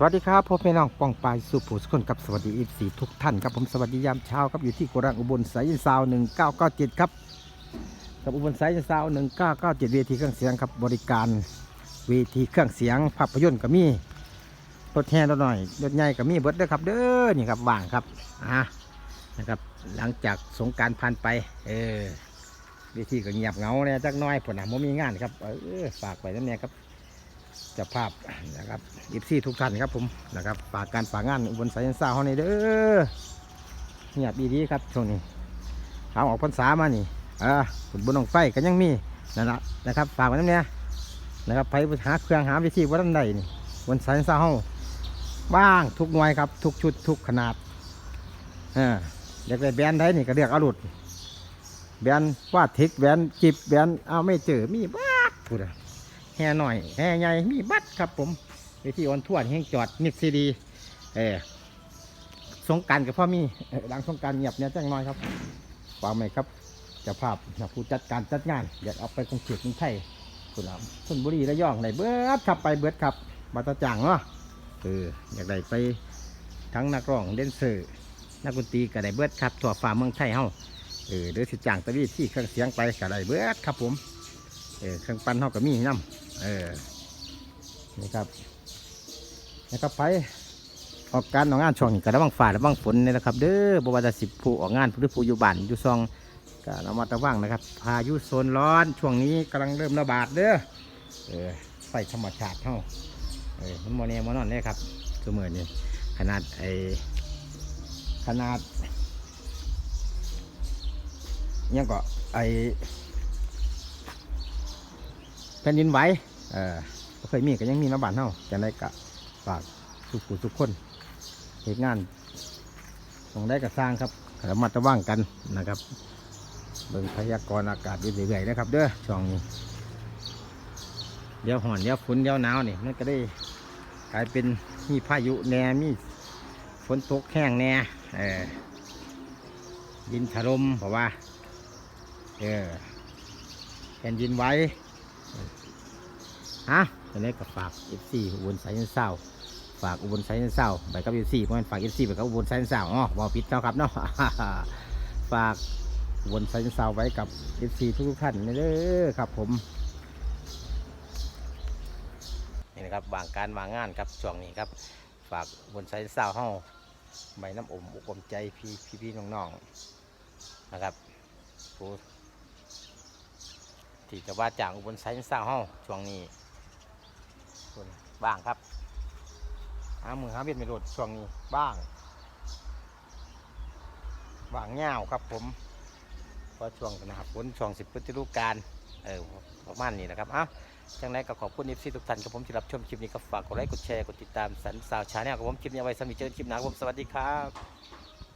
สวัสดีครับพ่อพี่น้องป้องปลายสุภูสุคนกับสวัสดีอีฟสีทุกท่านครับผมสวัสดียามเช้าครับอยู่ที่โกดังอุบลสายยินซาวหนึ่งเก้าเก้าเจ็ดครับกับอุบลสายยินซาวหนึ่งเก้าเก้าเจ็ดเวทีเครื่องเสียงครับบริการเวทีเครื่องเสียงภาพยนตร์ก็มีรถแห่รถหน่อยรถใหญ่ก็มีเบิดเด้อครับเด้อนี่ครับว่างครับอ่านะครับหลังจากสงการผ่านไปเออเวทีก็เงียบเงาเนี่ยจักน้อยผลนะผมมีงานครับเออฝากไปนั่นเนี่ยครับ จะภาพนะครับยิบซี่ทุกท่านครับผมนะครับฝากการฝากงานอุบลสายซ่าเขาในเด้อเงียบดีๆครับช่วงนี้ถาออกพรรษามานี่เอ่าขุนบนองไฟก็ยังมีนั่นแหละนะครับฝากไว้นั่นเนี่ยนะครับไปหาเครื่องหาวิธีวัดอันใดนี่บนสายซ่าเขาบ้างทุกหน่วยครับทุกชุดทุกขนาดอ่าอยากได้แบรนด์ใดนี่ก็เรียกเอาหลุดแบนว่าทิกแบนจิบแบนเอาไม่เจอมีบ้าพูดอะ แห่หน่อยแห่ใหญ่มีบัตรครับผมไปที่ออนทวนแห่งจอดนิกซีดีเออสงการกับพ่อมีหลังสงการเงียบเนี่ยจังน้อยครับฟังไหมครับจ้าภาพนะผู้จัดการจัดงาน อยากเอาไปกรุงเทพกรุงไทยคุณครับชนบุรีระยองไหนเบิดครับไปเบิดครับบัตรจ่างเนาะเอออยากได้ไปทั้งนักร้องเดนเซอร์นักดนตรีก็ได้เบิดครับทั่วฟ้าเมืองไทยเฮาเออเดี๋ยวสิจ้างตะวีที่เครื่องเสียงไปก็ได้เบิดครับผมเออเครื่องปั้นเขาก็มีน้ำ เออนี่ครับนะครับไปออกการออกงานช่วงนี้ก็ระวังฝ่าระวังฝนนี่นะครับ เด้อบวาจะสิบผู้ออกงานหรือผู้อยู่บ้านอยู่ซองก็ระมัดระวังนะครับ พายุโซนร้อน ช่วงนี้กำลังเริ่มระบาดเด้อเออไฟธรรมชาติเท่าเออมันโมเนมอนอนเนี่ยครับเสมือนี่ขนาดไอขนาดยังก็ไอ ผ่นดินไหวเออบ่เคยมีก็ยังมีมาบ้านเฮาจังไดก็ฝากทุกผู้ทุกคนเหตุงานของได้ก็สร้างครับระมัดระวังกันนะครับเบิ่งพยากรณ์อากาศอยู่เรื่อยๆนะครับ เด้อช่วงนี้เดี๋ยวห่อนเดี๋ยวฝนเดี๋ยวหนาวนี่มันก็ได้กลายเป็นมีพายุแหน่มีฝนตกแห้งแหน่เออดินถล่มเพราะว่าเออแผ่นดินไหว ฮะตอนนี้ก็ฝาก FC อุบลสายเศร้าฝากอุบลสายเศร้าไปกับ FC เพราะมันฝาก FC ไปกับอุบลสายเศร้าอ๋อบอผิดเจ้าครับเนาะฝากอุบลสายเศร้าไว้กับ FC ทุกๆท่านเด้อครับผมนี่นะครับวางการวางงานครับช่วงนี้ครับ ฝากอุบลสายเศร้าห้องใบน้ำอมอกอมใจพี่พี่ๆน้องๆนะครับผู้ที่จะว่าจ้างอุบลไซน์เศร้าห้องช่วงนี้ บ้างครับหามือหาเบ็ดไม่โดดช่วงนี้บ้างบ้างเงาครับผมเพราะช่วงหนาฝนช่วงสิบพฤศจิกายนเออประมาณนี้นะครับอ้าจังไรก็ขอบคุณเอฟซีทุกท่านกับผมที่รับชมคลิปนี้ก็ฝากกดไลค์กดแชร์กดติดตามสันสาวชาแนลกับผมคลิปนี้เอาไว้สำหรับเจอกันคลิปหน้าผมสวัสดีครับ